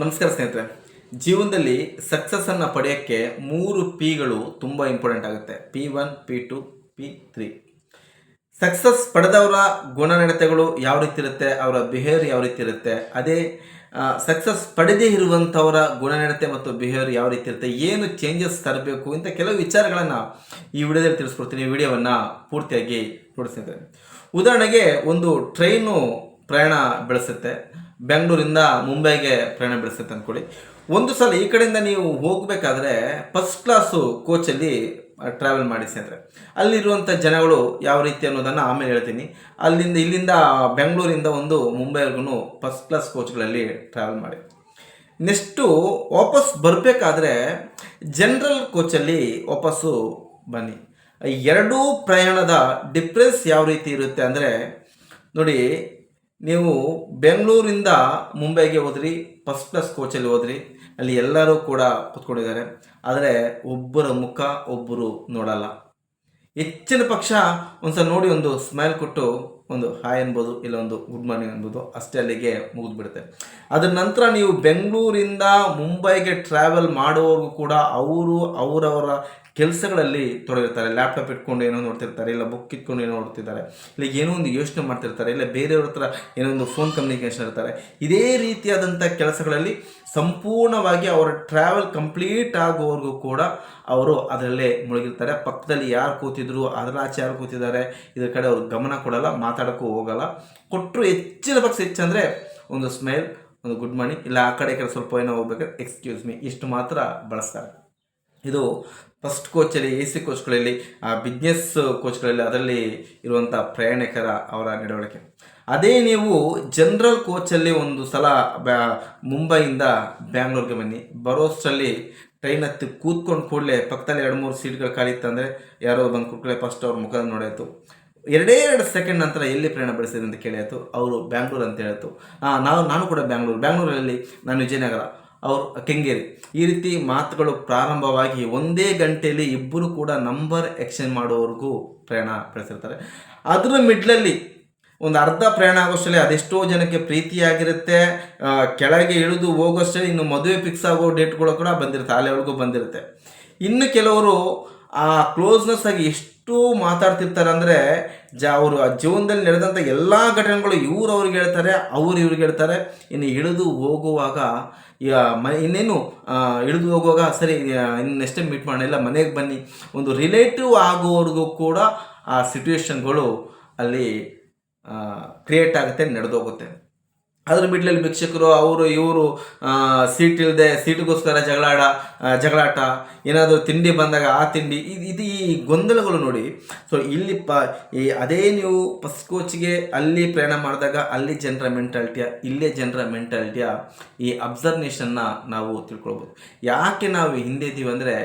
ನಮಸ್ಕಾರ ಸ್ನೇಹಿತರೆ. ಜೀವನದಲ್ಲಿ ಸಕ್ಸಸ್ಸನ್ನು ಪಡೆಯೋಕ್ಕೆ ಮೂರು ಪಿಗಳು ತುಂಬ ಇಂಪಾರ್ಟೆಂಟ್ ಆಗುತ್ತೆ. P one P two P three success ಪಡೆದವರ ಗುಣನಡತೆಗಳು ಯಾವ ರೀತಿ ಇರುತ್ತೆ, ಅವರ ಬಿಹೇವಿಯರ್ ಯಾವ ರೀತಿ ಇರುತ್ತೆ, ಅದೇ ಸಕ್ಸಸ್ ಪಡೆದೇ ಇರುವಂಥವರ ಗುಣನಡತೆ ಮತ್ತು ಬಿಹೇವಿಯರ್ ಯಾವ ರೀತಿ ಇರುತ್ತೆ, ಏನು ಚೇಂಜಸ್ ತರಬೇಕು ಅಂತ ಕೆಲವು ವಿಚಾರಗಳನ್ನು ಈ ವಿಡಿಯೋದಲ್ಲಿ ತಿಳಿಸ್ಕೊಡ್ತೀನಿ. ಈ ವಿಡಿಯೋವನ್ನು ಪೂರ್ತಿಯಾಗಿ ನೋಡ್ತೀನಿ ಉದಾಹರಣೆಗೆ ಒಂದು ಟ್ರೈನು ಪ್ರಯಾಣ ಬೆಳೆಸುತ್ತೆ. ಬೆಂಗಳೂರಿಂದ ಮುಂಬೈಗೆ ಪ್ರಯಾಣ ಬೆಳೆಸುತ್ತೆ ಅಂದ್ಕೊಳ್ಳಿ ಒಂದು ಸಲ ಈ ಕಡೆಯಿಂದ ನೀವು ಹೋಗಬೇಕಾದ್ರೆ ಫಸ್ಟ್ ಕ್ಲಾಸು ಕೋಚಲ್ಲಿ ಟ್ರಾವೆಲ್ ಮಾಡಿ ಅಂದರೆ ಅಲ್ಲಿರುವಂಥ ಜನಗಳು ಯಾವ ರೀತಿ ಅನ್ನೋದನ್ನು ಆಮೇಲೆ ಹೇಳ್ತೀನಿ. ಅಲ್ಲಿಂದ, ಇಲ್ಲಿಂದ ಬೆಂಗಳೂರಿಂದ ಒಂದು ಮುಂಬೈವರೆಗೂ ಫಸ್ಟ್ ಕ್ಲಾಸ್ ಕೋಚ್ಗಳಲ್ಲಿ ಟ್ರಾವೆಲ್ ಮಾಡಿ. ನೆಕ್ಸ್ಟು ವಾಪಸ್ ಬರಬೇಕಾದ್ರೆ ಜನರಲ್ ಕೋಚಲ್ಲಿ ವಾಪಸ್ಸು ಬನ್ನಿ. ಎರಡೂ ಪ್ರಯಾಣದ ಡಿಫ್ರೆನ್ಸ್ ಯಾವ ರೀತಿ ಇರುತ್ತೆ ಅಂದರೆ, ನೋಡಿ ನೀವು ಬೆಂಗಳೂರಿಂದ ಮುಂಬೈಗೆ ಹೋದ್ರಿ ಫಸ್ಟ್ ಕ್ಲಾಸ್ ಕೋಚಲ್ಲಿ ಹೋದ್ರಿ, ಅಲ್ಲಿ ಎಲ್ಲರೂ ಕೂಡ ಕೂತ್ಕೊಂಡಿದ್ದಾರೆ. ಆದರೆ ಒಬ್ಬರ ಮುಖ ಒಬ್ಬರು ನೋಡಲ್ಲ. ಹೆಚ್ಚಿನ ಪಕ್ಷ ಒಂದ್ಸಲ ನೋಡಿ ಒಂದು ಸ್ಮೈಲ್ ಕೊಟ್ಟು ಒಂದು ಹಾಯ್ ಅನ್ಬೋದು, ಇಲ್ಲ ಒಂದು ಗುಡ್ ಮಾರ್ನಿಂಗ್ ಅನ್ಬೋದು, ಅಷ್ಟೇ ಅಲ್ಲಿಗೆ ಮುಗಿದ್ಬಿಡುತ್ತೆ. ಅದ್ರ ನಂತರ ನೀವು ಬೆಂಗಳೂರಿಂದ ಮುಂಬೈಗೆ ಟ್ರಾವೆಲ್ ಮಾಡುವವರೆಗೂ ಕೂಡ ಅವರು, ಅವರವರ ಕೆಲಸಗಳಲ್ಲಿ ತೊಡಗಿರ್ತಾರೆ. ಲ್ಯಾಪ್ಟಾಪ್ ಇಟ್ಕೊಂಡು ಏನೋ ನೋಡ್ತಿರ್ತಾರೆ, ಇಲ್ಲ ಬುಕ್ ಇಟ್ಕೊಂಡು ಏನೋ ನೋಡ್ತಿರ್ತಾರೆ, ಇಲ್ಲ ಏನೋ ಒಂದು ಯೋಚನೆ ಮಾಡ್ತಿರ್ತಾರೆ, ಇಲ್ಲ ಬೇರೆಯವ್ರ ಹತ್ರ ಏನೋ ಒಂದು ಫೋನ್ ಕಮ್ಯುನಿಕೇಷನ್ ಇರ್ತಾರೆ. ಇದೇ ರೀತಿಯಾದಂಥ ಕೆಲಸಗಳಲ್ಲಿ ಸಂಪೂರ್ಣವಾಗಿ ಅವರ ಟ್ರಾವೆಲ್ ಕಂಪ್ಲೀಟ್ ಆಗೋವರೆಗೂ ಕೂಡ ಅವರು ಅದರಲ್ಲೇ ಮುಳುಗಿರ್ತಾರೆ. ಪಕ್ಕದಲ್ಲಿ ಯಾರು ಕೂತಿದ್ರು, ಅದರ ಆಚೆ ಯಾರು ಕೂತಿದ್ದಾರೆ, ಇದ್ರ ಕಡೆ ಅವ್ರು ಗಮನ ಕೊಡಲ್ಲ, ಮಾತಾಡೋಕ್ಕೂ ಹೋಗಲ್ಲ. ಕೊಟ್ಟರು ಹೆಚ್ಚಿನ ಪಕ್ಷ ಹೆಚ್ಚಂದರೆ ಒಂದು ಸ್ಮೈಲ್ ಒಂದು ಗುಡ್ ಮಾರ್ನಿಂಗ್ ಇಲ್ಲ ಆ ಕಡೆ ಈ ಕಡೆ ಸ್ವಲ್ಪ ಏನೋ ಹೋಗ್ಬೇಕಾದ್ರೆ ಎಕ್ಸ್ಕ್ಯೂಸ್ ಮೀ ಇಷ್ಟು ಮಾತ್ರ ಬಳಸ್ತಾರೆ. ಇದು ಫಸ್ಟ್ ಕೋಚಲ್ಲಿ ಎ ಸಿ ಕೋಚ್ಗಳಲ್ಲಿ ಆ ಬಿಸ್ನೆಸ್ ಕೋಚ್ಗಳಲ್ಲಿ ಅದರಲ್ಲಿ ಇರುವಂಥ ಪ್ರಯಾಣಿಕರ ಅವರ ನಡವಳಿಕೆ. ಅದೇ ನೀವು ಜನರಲ್ ಕೋಚಲ್ಲಿ ಒಂದು ಸಲ ಬ್ಯಾ, ಮುಂಬೈಯಿಂದ ಬ್ಯಾಂಗ್ಳೂರ್ಗೆ ಬನ್ನಿ. ಬರೋಷ್ಟರಲ್ಲಿ ಟ್ರೈನ್ ಹತ್ತಿ ಕೂತ್ಕೊಂಡು ಕೂಡಲೇ ಪಕ್ಕದಲ್ಲಿ ಎರಡು ಮೂರು ಸೀಟ್ಗಳು ಖಾಲಿತ್ತಂದರೆ ಯಾರೋ ಬಂದು ಕೂಡಲೇ ಫಸ್ಟ್ ಅವ್ರ ಮುಖದ ನೋಡಾಯಿತು. ಎರಡೇ ಎರಡು ಸೆಕೆಂಡ್ ನಂತರ ಎಲ್ಲಿ ಪ್ರಯಾಣ ಬೆಳೆಸಿದೆ ಅಂತ ಕೇಳಿಯಾಯಿತು ಅವರು ಬ್ಯಾಂಗ್ಳೂರು ಅಂತ ಹೇಳಿತು. ನಾವು ನಾನು ಕೂಡ ಬ್ಯಾಂಗ್ಳೂರು. ಬ್ಯಾಂಗ್ಳೂರಲ್ಲಿ ನಾನು ವಿಜಯನಗರ. ಅವರು ಕೆಂಗೇರಿ. ಈ ರೀತಿ ಮಾತುಗಳು ಪ್ರಾರಂಭವಾಗಿ ಒಂದೇ ಗಂಟೆಯಲ್ಲಿ ಇಬ್ಬರು ಕೂಡ ನಂಬರ್ ಎಕ್ಸ್ಚೇಂಜ್ ಮಾಡೋವರೆಗೂ ಪ್ರಯಾಣ ಬೆಳೆಸಿರ್ತಾರೆ. ಅದರ ಮಿಡ್ಲಲ್ಲಿ ಒಂದು ಅರ್ಧ ಪ್ರಯಾಣ ಆಗೋಷ್ಟರಲ್ಲಿ ಅದೆಷ್ಟೋ ಜನಕ್ಕೆ ಪ್ರೀತಿಯಾಗಿರುತ್ತೆ. ಕೆಳಗೆ ಇಳಿದು ಹೋಗೋಷ್ಟರಲ್ಲಿ ಇನ್ನು ಮದುವೆ ಫಿಕ್ಸ್ ಆಗೋ ಡೇಟ್ಗಳು ಕೂಡ ಬಂದಿರುತ್ತೆ. ಅಲ್ಲಿವರೆಗೂ ಬಂದಿರುತ್ತೆ. ಇನ್ನು ಕೆಲವರು ಆ ಕ್ಲೋಸ್ನೆಸ್ ಆಗಿ ಎಷ್ಟು ಮಾತಾಡ್ತಿರ್ತಾರೆ ಅಂದರೆ ಜ ಅವರು ಆ ಜೀವನದಲ್ಲಿ ನಡೆದಂಥ ಎಲ್ಲ ಘಟನೆಗಳು ಇವ್ರು ಅವ್ರಿಗೆ ಹೇಳ್ತಾರೆ, ಅವ್ರು ಇವ್ರಿಗೆ ಹೇಳ್ತಾರೆ. ಇನ್ನು ಇಳಿದು ಹೋಗುವಾಗ ಇನ್ನೇನು ಇಳಿದು ಹೋಗುವಾಗ, ಸರಿ ಇನ್ನು ನೆಕ್ಸ್ಟ್ ಟೈಮ್ ಮೀಟ್ ಮಾಡೋಣ, ಇಲ್ಲ ಮನೆಗೆ ಬನ್ನಿ. ಒಂದು ರಿಲೇಟಿವ್ ಆಗೋವರೆಗೂ ಕೂಡ ಆ ಸಿಚುವೇಶನ್ಗಳು ಅಲ್ಲಿ ಕ್ರಿಯೇಟ್ ಆಗುತ್ತೆ, ನಡೆದೋಗುತ್ತೆ. ಅದ್ರ ಮಿಡ್ಲಲ್ಲಿ ಭಿಕ್ಷಕರು, ಅವರು, ಇವರು ಸೀಟ್ ಇಲ್ಲದೆ ಸೀಟಿಗೋಸ್ಕರ ಜಗಳಾಡ ಜಗಳಾಟ, ಏನಾದರೂ ತಿಂಡಿ ಬಂದಾಗ ಆ ತಿಂಡಿ, ಇದು ಇದು ಈ ಗೊಂದಲಗಳು ನೋಡಿ. ಸೊ ಇಲ್ಲಿ ಪ, ಈ ಅದೇ ನೀವು ಫಸ್ಟ್ ಕೋಚ್ಗೆ ಅಲ್ಲಿ ಪ್ರಯಾಣ ಮಾಡಿದಾಗ ಅಲ್ಲಿ ಜನರ ಮೆಂಟಾಲಿಟಿಯ ಇಲ್ಲೇ ಜನರ ಮೆಂಟಾಲಿಟಿಯ ಈ ಅಬ್ಸರ್ವೇಷನ್ನ ನಾವು ತಿಳ್ಕೊಳ್ಬೋದು. ಯಾಕೆ ನಾವು ಹಿಂದೆ ಇದ್ದೀವಿ ಅಂದರೆ,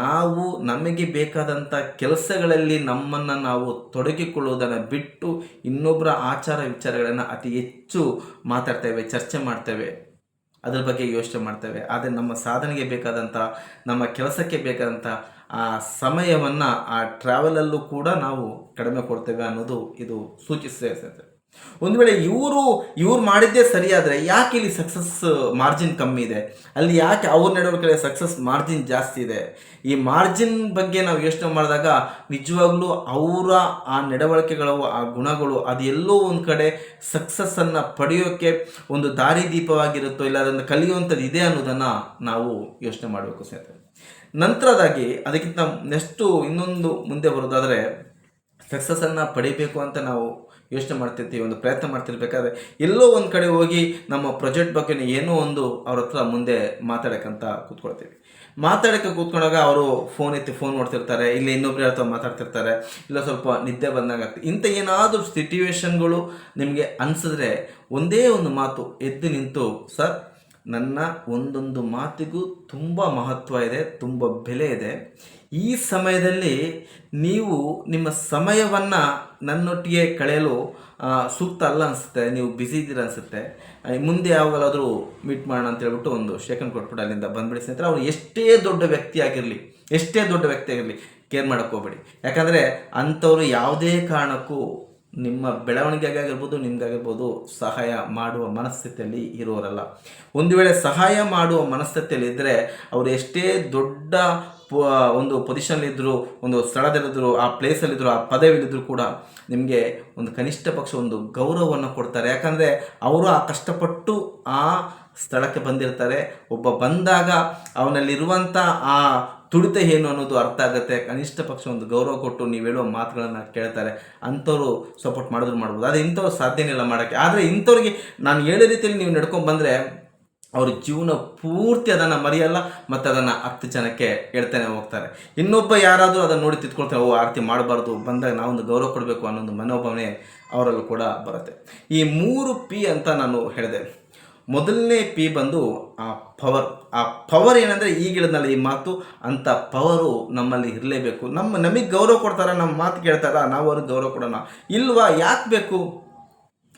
ನಾವು ನಮಗೆ ಬೇಕಾದಂಥ ಕೆಲಸಗಳಲ್ಲಿ ನಮ್ಮನ್ನು ನಾವು ತೊಡಗಿಕೊಳ್ಳುವುದನ್ನು ಬಿಟ್ಟು ಇನ್ನೊಬ್ಬರ ಆಚಾರ ವಿಚಾರಗಳನ್ನು ಅತಿ ಹೆಚ್ಚು ಮಾತಾಡ್ತೇವೆ, ಚರ್ಚೆ ಮಾಡ್ತೇವೆ, ಅದ್ರ ಬಗ್ಗೆ ಯೋಚನೆ ಮಾಡ್ತೇವೆ. ಆದರೆ ನಮ್ಮ ಸಾಧನೆಗೆ ಬೇಕಾದಂಥ ನಮ್ಮ ಕೆಲಸಕ್ಕೆ ಬೇಕಾದಂಥ ಆ ಸಮಯವನ್ನು ಆ ಟ್ರಾವೆಲಲ್ಲೂ ಕೂಡ ನಾವು ಕಡಿಮೆ ಕೊಡ್ತೇವೆ ಅನ್ನೋದು ಇದು ಸೂಚಿಸ್ತದೆ ಒಂದು ವೇಳೆ ಇವರು, ಇವ್ರು ಮಾಡಿದ್ದೇ ಸರಿಯಾದರೆ ಯಾಕೆ ಇಲ್ಲಿ ಸಕ್ಸಸ್ ಮಾರ್ಜಿನ್ ಕಮ್ಮಿ ಇದೆ? ಅಲ್ಲಿ ಯಾಕೆ ಅವ್ರ ನಡವಳಿಕೆ ಸಕ್ಸಸ್ ಮಾರ್ಜಿನ್ ಜಾಸ್ತಿ ಇದೆ? ಈ ಮಾರ್ಜಿನ್ ಬಗ್ಗೆ ನಾವು ಯೋಚನೆ ಮಾಡಿದಾಗ ನಿಜವಾಗ್ಲೂ ಅವರ ಆ ನಡವಳಿಕೆಗಳು, ಆ ಗುಣಗಳು ಅದೆಲ್ಲೋ ಒಂದು ಕಡೆ ಸಕ್ಸಸ್ಸನ್ನು ಪಡೆಯೋಕ್ಕೆ ಒಂದು ದಾರಿದೀಪವಾಗಿರುತ್ತೋ ಇಲ್ಲ ಅದನ್ನು ಕಲಿಯುವಂಥದ್ದು ಇದೆ ಅನ್ನೋದನ್ನು ನಾವು ಯೋಚನೆ ಮಾಡಬೇಕು ಸ್ನೇಹಿತರೆ. ನಂತರದಾಗಿ ಅದಕ್ಕಿಂತ ನೆಕ್ಸ್ಟು ಇನ್ನೊಂದು ಮುಂದೆ ಬರೋದಾದರೆ ಸಕ್ಸಸ್ಸನ್ನು ಪಡಿಬೇಕು ಅಂತ ನಾವು ಯೋಚನೆ ಮಾಡ್ತಿರ್ತೀವಿ, ಒಂದು ಪ್ರಯತ್ನ ಮಾಡ್ತಿರ್ಬೇಕಾದ್ರೆ ಎಲ್ಲೋ ಒಂದು ಕಡೆ ಹೋಗಿ ನಮ್ಮ ಪ್ರಾಜೆಕ್ಟ್ ಬಗ್ಗೆ ಏನೋ ಒಂದು ಅವ್ರ ಹತ್ರ ಮುಂದೆ ಮಾತಾಡೋಕ್ಕಂತ ಕೂತ್ಕೊಳ್ತೀವಿ. ಮಾತಾಡೋಕ್ಕೆ ಕೂತ್ಕೊಂಡಾಗ ಅವರು ಫೋನ್ ಎತ್ತಿ ಫೋನ್ ಮಾಡ್ತಿರ್ತಾರೆ ಇಲ್ಲ ಇನ್ನೊಬ್ರು ಹತ್ರ ಮಾತಾಡ್ತಿರ್ತಾರೆ, ಇಲ್ಲ ಸ್ವಲ್ಪ ನಿದ್ದೆ ಬಂದಾಗ ಇಂಥ ಏನಾದರೂ ಸಿಟ್ಯುವೇಶನ್ಗಳು ನಿಮಗೆ ಅನಿಸಿದ್ರೆ ಒಂದೇ ಒಂದು ಮಾತು, ಎದ್ದು ನಿಂತು, ಸರ್ ನನ್ನ ಒಂದೊಂದು ಮಾತಿಗೂ ತುಂಬ ಮಹತ್ವ ಇದೆ, ತುಂಬ ಬೆಲೆ ಇದೆ. ಈ ಸಮಯದಲ್ಲಿ ನೀವು ನಿಮ್ಮ ಸಮಯವನ್ನು ನನ್ನೊಟ್ಟಿಗೆ ಕಳೆಯಲು ಸೂಕ್ತ ಅಲ್ಲ ಅನಿಸುತ್ತೆ, ನೀವು ಬ್ಯುಸಿ ಇದ್ದೀರ ಅನಿಸುತ್ತೆ. ಮುಂದೆ ಯಾವಾಗಲಾದರೂ ಮೀಟ್ ಮಾಡೋಣ ಅಂತ ಹೇಳ್ಬಿಟ್ಟು ಒಂದು ಶೇಖನ್ ಕೊಟ್ಬಿಟ್ಟು ಅಲ್ಲಿಂದ ಬಂದ್ಬಿಡಿ ಸ್ನೇಹಿತರೆ. ಅವ್ರು ಎಷ್ಟೇ ದೊಡ್ಡ ವ್ಯಕ್ತಿ ಆಗಿರಲಿ, ಎಷ್ಟೇ ದೊಡ್ಡ ವ್ಯಕ್ತಿ ಆಗಿರಲಿ ಕೇರ್ ಮಾಡೋಕ್ಕೆ ಹೋಗ್ಬೇಡಿ. ಯಾಕಂದರೆ ಅಂಥವ್ರು ಯಾವುದೇ ಕಾರಣಕ್ಕೂ ನಿಮ್ಮ ಬೆಳವಣಿಗೆಗಾಗಿರ್ಬೋದು, ನಿಮ್ಗಾಗಿರ್ಬೋದು ಸಹಾಯ ಮಾಡುವ ಮನಸ್ಥಿತಿಯಲ್ಲಿ ಇರೋರಲ್ಲ. ಒಂದು ವೇಳೆ ಸಹಾಯ ಮಾಡುವ ಮನಸ್ಥಿತಿಯಲ್ಲಿ ಇದ್ದರೆ ಅವರು ಎಷ್ಟೇ ದೊಡ್ಡ ಒಂದು ಪೊಸಿಷನ್ಲಿದ್ದರು ಒಂದು ಸ್ಥಳದಲ್ಲಿದ್ದರು ಆ ಪ್ಲೇಸಲ್ಲಿದ್ದರು ಆ ಪದವಿಲಿದ್ದರೂ ಕೂಡ ನಿಮಗೆ ಒಂದು ಕನಿಷ್ಠ ಪಕ್ಷ ಒಂದು ಗೌರವವನ್ನು ಕೊಡ್ತಾರೆ. ಯಾಕಂದರೆ ಅವರು ಆ ಕಷ್ಟಪಟ್ಟು ಆ ಸ್ಥಳಕ್ಕೆ ಬಂದಿರ್ತಾರೆ. ಒಬ್ಬ ಬಂದಾಗ ಅವನಲ್ಲಿರುವಂಥ ಆ ತುಡಿತ ಏನು ಅನ್ನೋದು ಅರ್ಥ ಆಗುತ್ತೆ. ಕನಿಷ್ಠ ಪಕ್ಷ ಒಂದು ಗೌರವ ಕೊಟ್ಟು ನೀವು ಹೇಳುವ ಮಾತುಗಳನ್ನು ಕೇಳ್ತಾರೆ. ಅಂಥವ್ರು ಸಪೋರ್ಟ್ ಮಾಡಿದ್ರು ಮಾಡ್ಬೋದು. ಆದರೆ ಇಂಥವ್ರು ಸಾಧ್ಯನೇ ಇಲ್ಲ ಮಾಡೋಕ್ಕೆ. ಆದರೆ ಇಂಥವ್ರಿಗೆ ನಾನು ಹೇಳೋ ರೀತಿಯಲ್ಲಿ ನೀವು ನಡ್ಕೊಂಡು ಬಂದರೆ ಅವ್ರ ಜೀವನ ಪೂರ್ತಿ ಅದನ್ನು ಮರೆಯಲ್ಲ ಮತ್ತು ಅದನ್ನು ಹತ್ತು ಜನಕ್ಕೆ ಹೇಳ್ತಾನೆ ಹೋಗ್ತಾರೆ. ಇನ್ನೊಬ್ಬ ಯಾರಾದರೂ ಅದನ್ನು ನೋಡಿ ತಿದ್ಕೊಳ್ತಾರೆ, ಓ, ಆರತಿ ಮಾಡಬಾರ್ದು, ಬಂದಾಗ ನಾವೊಂದು ಗೌರವ ಕೊಡಬೇಕು ಅನ್ನೋ ಒಂದು ಮನೋಭಾವನೆ ಅವರಲ್ಲೂ ಕೂಡ ಬರುತ್ತೆ. ಈ ಮೂರು ಪಿ ಅಂತ ನಾನು ಹೇಳಿದೆ. ಮೊದಲನೇ ಪಿ ಬಂದು ಆ ಪವರ್ ಆ ಪವರ್ ಏನಂದರೆ ಈಗ ಹೇಳಿದ್ನಲ್ಲ ಈ ಮಾತು ಅಂಥ ಪವರು ನಮ್ಮಲ್ಲಿ ಇರಲೇಬೇಕು. ನಮ್ಮ ನಮಗೆ ಗೌರವ ಕೊಡ್ತಾರ, ನಮ್ಮ ಮಾತು ಕೇಳ್ತಾರ, ನಾವು ಅವ್ರಿಗೆ ಗೌರವ ಕೊಡೋಣ. ಇಲ್ವಾ, ಯಾಕೆ ಬೇಕು?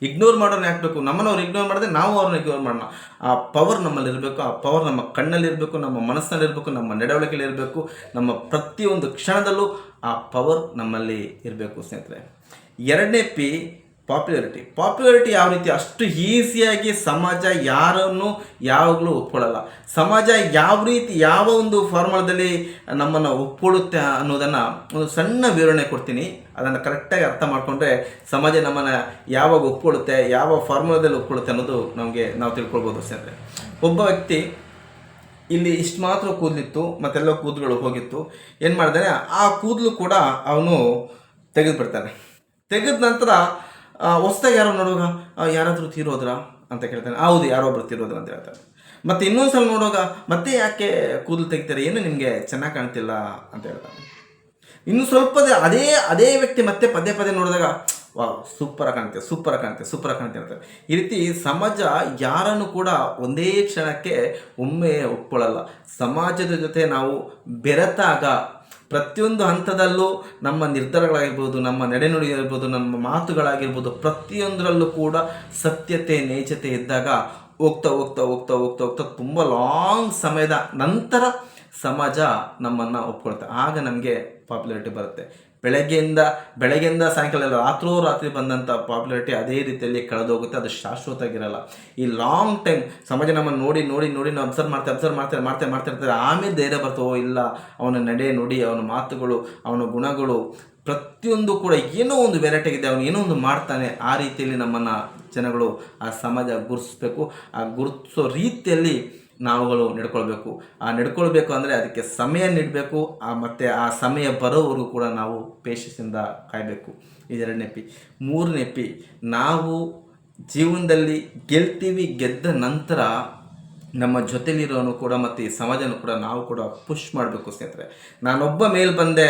ಇಗ್ನೋರ್ ಮಾಡೋಣ ಯಾಕೆ ಬೇಕು? ನಮ್ಮನ್ನು ಅವ್ರು ಇಗ್ನೋರ್ ಮಾಡಿದ್ರೆ ನಾವು ಅವ್ರನ್ನ ಇಗ್ನೋರ್ ಮಾಡೋಣ. ಆ ಪವರ್ ನಮ್ಮಲ್ಲಿ ಇರಬೇಕು, ಆ ಪವರ್ ನಮ್ಮ ಕಣ್ಣಲ್ಲಿರಬೇಕು ನಮ್ಮ ಮನಸ್ಸಿನಲ್ಲಿರಬೇಕು ನಮ್ಮ ನಡವಳಿಕೆಯಲ್ಲಿ ಇರಬೇಕು, ನಮ್ಮ ಪ್ರತಿಯೊಂದು ಕ್ಷಣದಲ್ಲೂ ಆ ಪವರ್ ನಮ್ಮಲ್ಲಿ ಇರಬೇಕು ಸ್ನೇಹಿತರೆ. ಎರಡನೇ ಪಿ ಪಾಪ್ಯುಲಾರಿಟಿ ಪಾಪ್ಯುಲಾರಿಟಿ ಯಾವ ರೀತಿ? ಅಷ್ಟು ಈಸಿಯಾಗಿ ಸಮಾಜ ಯಾರನ್ನು ಯಾವಾಗಲೂ ಒಪ್ಕೊಳ್ಳಲ್ಲ. ಸಮಾಜ ಯಾವ ರೀತಿ, ಯಾವ ಒಂದು ಫಾರ್ಮುಲಾದಲ್ಲಿ ನಮ್ಮನ್ನು ಒಪ್ಕೊಳ್ಳುತ್ತೆ ಅನ್ನೋದನ್ನು ಒಂದು ಸಣ್ಣ ವಿವರಣೆ ಕೊಡ್ತೀನಿ. ಅದನ್ನು ಕರೆಕ್ಟಾಗಿ ಅರ್ಥ ಮಾಡಿಕೊಂಡ್ರೆ ಸಮಾಜ ನಮ್ಮನ್ನು ಯಾವಾಗ ಒಪ್ಕೊಳ್ಳುತ್ತೆ ಯಾವ ಫಾರ್ಮುಲಾದಲ್ಲಿ ಒಪ್ಕೊಳ್ಳುತ್ತೆ ಅನ್ನೋದು ನಮಗೆ ನಾವು ತಿಳ್ಕೊಳ್ಬೋದು ಸ್ನೇಹಿತರೆ ಒಬ್ಬ ವ್ಯಕ್ತಿ ಇಲ್ಲಿ ಇಷ್ಟು ಮಾತ್ರ ಕೂದಲಿತ್ತು, ಮತ್ತೆಲ್ಲ ಕೂದಲುಗಳು ಹೋಗಿತ್ತು. ಏನು ಮಾಡಿದಾನೆ? ಆ ಕೂದಲು ಕೂಡ ಅವನು ತೆಗೆದುಬಿಡ್ತಾನೆ. ತೆಗೆದ ನಂತರ ಹೊಸ್ದಾಗಿ ಯಾರೋ ನೋಡುವಾಗ ಯಾರಾದರೂ ತೀರೋದ್ರ ಅಂತ ಕೇಳ್ತಾನೆ. ಹೌದು, ಯಾರೋ ಒಬ್ರು ತೀರೋದ್ರ ಅಂತ ಹೇಳ್ತಾರೆ ಮತ್ತೆ ಇನ್ನೊಂದ್ಸಲ ನೋಡುವಾಗ, ಮತ್ತೆ ಯಾಕೆ ಕೂದಲು ತೆಗಿತಾರೆ? ಏನು ನಿಮಗೆ ಚೆನ್ನಾಗಿ ಕಾಣ್ತಿಲ್ಲ ಅಂತ ಹೇಳ್ತಾನೆ. ಇನ್ನು ಸ್ವಲ್ಪ ಅದೇ ಅದೇ ವ್ಯಕ್ತಿ ಮತ್ತೆ ಪದೇ ಪದೇ ನೋಡಿದಾಗ ವಾ ಸೂಪರ್ ಕಾಣುತ್ತೆ ಸೂಪರ್ ಕಾಣುತ್ತೆ ಸೂಪರ್ ಕಾಣುತ್ತೆ ಅಂತ. ಈ ರೀತಿ ಸಮಾಜ ಯಾರನ್ನು ಕೂಡ ಒಂದೇ ಕ್ಷಣಕ್ಕೆ ಒಮ್ಮೆ ಒಪ್ಕೊಳ್ಳಲ್ಲ. ಸಮಾಜದ ಜೊತೆ ನಾವು ಬೆರೆತಾಗ ಪ್ರತಿಯೊಂದು ಹಂತದಲ್ಲೂ ನಮ್ಮ ನಿರ್ಧಾರಗಳಾಗಿರ್ಬೋದು, ನಮ್ಮ ನಡೆನುಡಿ ಇರ್ಬೋದು ನಮ್ಮ ಮಾತುಗಳಾಗಿರ್ಬೋದು, ಪ್ರತಿಯೊಂದರಲ್ಲೂ ಕೂಡ ಸತ್ಯತೆ, ನೇಚತೆ ಇದ್ದಾಗ ಹೋಗ್ತಾ ಹೋಗ್ತಾ ಹೋಗ್ತಾ ಹೋಗ್ತಾ ಹೋಗ್ತಾ ತುಂಬ ಲಾಂಗ್ ಸಮಯದ ನಂತರ ಸಮಾಜ ನಮ್ಮನ್ನು ಒಪ್ಕೊಳ್ತೆ ಆಗ ನಮಗೆ ಪಾಪ್ಯುಲಾರಿಟಿ ಬರುತ್ತೆ. ಬೆಳಗ್ಗೆಯಿಂದ ಬೆಳಗ್ಗೆಯಿಂದ ಸಾಯಂಕಾಲ ಎಲ್ಲ ರಾತ್ರೋ ರಾತ್ರಿ ಬಂದಂಥ ಪಾಪ್ಯುಲಾರಿಟಿ ಅದೇ ರೀತಿಯಲ್ಲಿ ಕಳೆದೋಗುತ್ತೆ, ಅದು ಶಾಶ್ವತ ಆಗಿರಲ್ಲ ಈ ಲಾಂಗ್ ಟೈಮ್ ಸಮಾಜ ನಮ್ಮನ್ನು ನೋಡಿ ನೋಡಿ ನೋಡಿ ನಾವು ಅಬ್ಸರ್ವ್ ಮಾಡ್ತಾರೆ ಅಬ್ಸರ್ವ್ ಮಾಡ್ತಾರೆ ಮಾಡ್ತಾರೆ ಮಾಡ್ತಾ ಇರ್ತಾರೆ. ಆಮೇಲೆ ಧೈರ್ಯ ಬರ್ತವೋ ಇಲ್ಲ, ಅವನ ನಡೆ ನೋಡಿ, ಅವನ ಮಾತುಗಳು, ಅವನ ಗುಣಗಳು ಪ್ರತಿಯೊಂದು ಕೂಡ ಏನೋ ಒಂದು ವೆರೈಟಿ ಇದೆ ಅವನು ಏನೋ ಒಂದು ಮಾಡ್ತಾನೆ, ಆ ರೀತಿಯಲ್ಲಿ ನಮ್ಮನ್ನು ಜನಗಳು, ಆ ಸಮಾಜ ಗುರುತಿಸ್ಬೇಕು. ಆ ಗುರುತಿಸೋ ರೀತಿಯಲ್ಲಿ ನಾವುಗಳು ನಡ್ಕೊಳ್ಬೇಕು. ಆ ನಡ್ಕೊಳ್ಬೇಕು ಅಂದರೆ ಅದಕ್ಕೆ ಸಮಯ ನೀಡಬೇಕು, ಆ ಮತ್ತು ಆ ಸಮಯ ಬರೋವರೆಗೂ ಕೂಡ ನಾವು ಪೇಶನ್ಸಿಂದ ಕಾಯಬೇಕು. ಇದೆರಡನೇ ಪಿ ಮೂರನೇ ಪಿ ನಾವು ಜೀವನದಲ್ಲಿ ಗೆಲ್ತೀವಿ ಗೆದ್ದ ನಂತರ ನಮ್ಮ ಜೊತೆಲಿರೋನು ಕೂಡ ಮತ್ತು ಈ ಸಮಾಜನೂ ಕೂಡ ನಾವು ಕೂಡ ಪುಷ್ ಮಾಡಬೇಕು ಸ್ನೇಹಿತರೆ. ನಾನೊಬ್ಬ ಮೇಲೆ ಬಂದೆ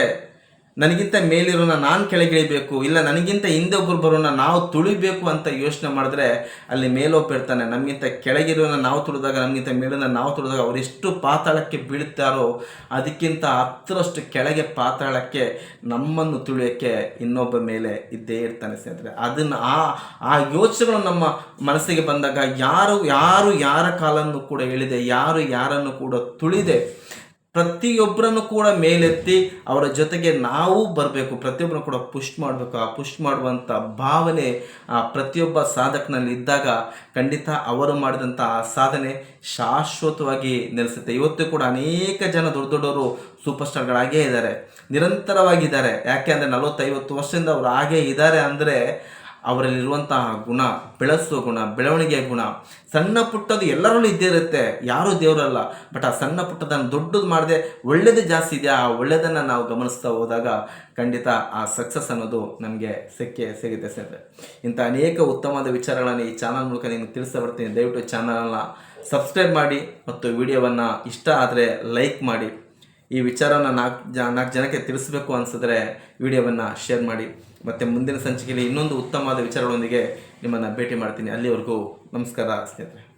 ನನಗಿಂತ ಮೇಲಿರೋನ ನಾನು ಕೆಳಗಿಳಿಬೇಕು, ಇಲ್ಲ ನನಗಿಂತ ಹಿಂದೆ ಒಬ್ಬರು ಬರೋನ ನಾವು ತುಳಿಬೇಕು ಅಂತ ಯೋಚನೆ ಮಾಡಿದ್ರೆ ಅಲ್ಲಿ ಮೇಲೋಪಿರ್ತಾನೆ ನಮಗಿಂತ ಕೆಳಗಿರೋನ ನಾವು ತುಳಿದಾಗ, ನಮಗಿಂತ ಮೇಲಿನ ನಾವು ತುಳಿದಾಗ ಅವರೆಷ್ಟು ಪಾತಾಳಕ್ಕೆ ಬೀಳ್ತಾರೋ ಅದಕ್ಕಿಂತ ಹತ್ತರಷ್ಟು ಕೆಳಗೆ ಪಾತಾಳಕ್ಕೆ ನಮ್ಮನ್ನು ತುಳಿಯೋಕ್ಕೆ ಇನ್ನೊಬ್ಬ ಮೇಲೆ ಇದ್ದೇ ಇರ್ತಾನೆ ಸ್ನೇಹಿತರೆ. ಅದನ್ನು ಆ ಆ ಯೋಚನೆಗಳು ನಮ್ಮ ಮನಸ್ಸಿಗೆ ಬಂದಾಗ ಯಾರು ಯಾರು ಯಾರ ಕಾಲನ್ನು ಕೂಡ ಹೇಳಿದೆ ಯಾರು ಯಾರನ್ನು ಕೂಡ ತುಳಿದೆ ಪ್ರತಿಯೊಬ್ಬರನ್ನು ಕೂಡ ಮೇಲೆತ್ತಿ ಅವರ ಜೊತೆಗೆ ನಾವು ಬರಬೇಕು, ಪ್ರತಿಯೊಬ್ಬರನ್ನು ಕೂಡ ಪುಷ್ ಮಾಡಬೇಕು. ಆ ಪುಷ್ ಮಾಡುವಂಥ ಭಾವನೆ ಆ ಪ್ರತಿಯೊಬ್ಬ ಸಾಧಕನಲ್ಲಿ ಇದ್ದಾಗ ಖಂಡಿತ ಅವರು ಮಾಡಿದಂಥ ಆ ಸಾಧನೆ ಶಾಶ್ವತವಾಗಿ ನೆಲೆಸುತ್ತೆ. ಇವತ್ತು ಕೂಡ ಅನೇಕ ಜನ ದೊಡ್ಡ ದೊಡ್ಡವರು ಸೂಪರ್ ಸ್ಟಾರ್ಗಳಾಗೇ ಇದ್ದಾರೆ. ನಿರಂತರವಾಗಿದ್ದಾರೆ. ಯಾಕೆ ಅಂದರೆ ನಲವತ್ತೈವತ್ತು ವರ್ಷದಿಂದ ಅವರು ಹಾಗೇ ಇದ್ದಾರೆ ಅಂದರೆ ಅವರಲ್ಲಿರುವಂತಹ ಗುಣ ಬೆಳೆಸೋ ಗುಣ, ಬೆಳವಣಿಗೆಯ ಗುಣ, ಸಣ್ಣ ಪುಟ್ಟದು ಎಲ್ಲರಲ್ಲೂ ಇದ್ದೇ ಇರುತ್ತೆ. ಯಾರೂ ದೇವರಲ್ಲ. ಬಟ್ ಆ ಸಣ್ಣ ಪುಟ್ಟದನ್ನು ದೊಡ್ಡದು ಮಾಡದೆ ಒಳ್ಳೇದು ಜಾಸ್ತಿ ಇದೆಯಾ? ಆ ಒಳ್ಳೆಯದನ್ನು ನಾವು ಗಮನಿಸ್ತಾ ಹೋದಾಗ ಖಂಡಿತ ಆ ಸಕ್ಸಸ್ ಅನ್ನೋದು ನಮಗೆ ಸಿಕ್ಕೇ ಸಿಗುತ್ತೆ ಸರ್ ಇಂಥ ಅನೇಕ ಉತ್ತಮವಾದ ವಿಚಾರಗಳನ್ನು ಈ ಚಾನಲ್ ಮೂಲಕ ನಿಮಗೆ ತಿಳಿಸ್ತಾ ಬರ್ತೀನಿ. ದಯವಿಟ್ಟು ಚಾನಲನ್ನು ಸಬ್ಸ್ಕ್ರೈಬ್ ಮಾಡಿ ಮತ್ತು ವಿಡಿಯೋವನ್ನು ಇಷ್ಟ ಆದರೆ ಲೈಕ್ ಮಾಡಿ. ಈ ವಿಚಾರವನ್ನು ನಾಲ್ಕು ಜ, ನಾಲ್ಕು ಜನಕ್ಕೆ ತಿಳಿಸಬೇಕು ಅನಿಸಿದ್ರೆ ವಿಡಿಯೋವನ್ನು ಶೇರ್ ಮಾಡಿ. ಮತ್ತು ಮುಂದಿನ ಸಂಚಿಕೆಯಲ್ಲಿ ಇನ್ನೊಂದು ಉತ್ತಮವಾದ ವಿಚಾರಗಳೊಂದಿಗೆ ನಿಮ್ಮನ್ನು ಭೇಟಿ ಮಾಡ್ತೀನಿ. ಅಲ್ಲಿವರೆಗೂ ನಮಸ್ಕಾರ ಸ್ನೇಹಿತರೆ.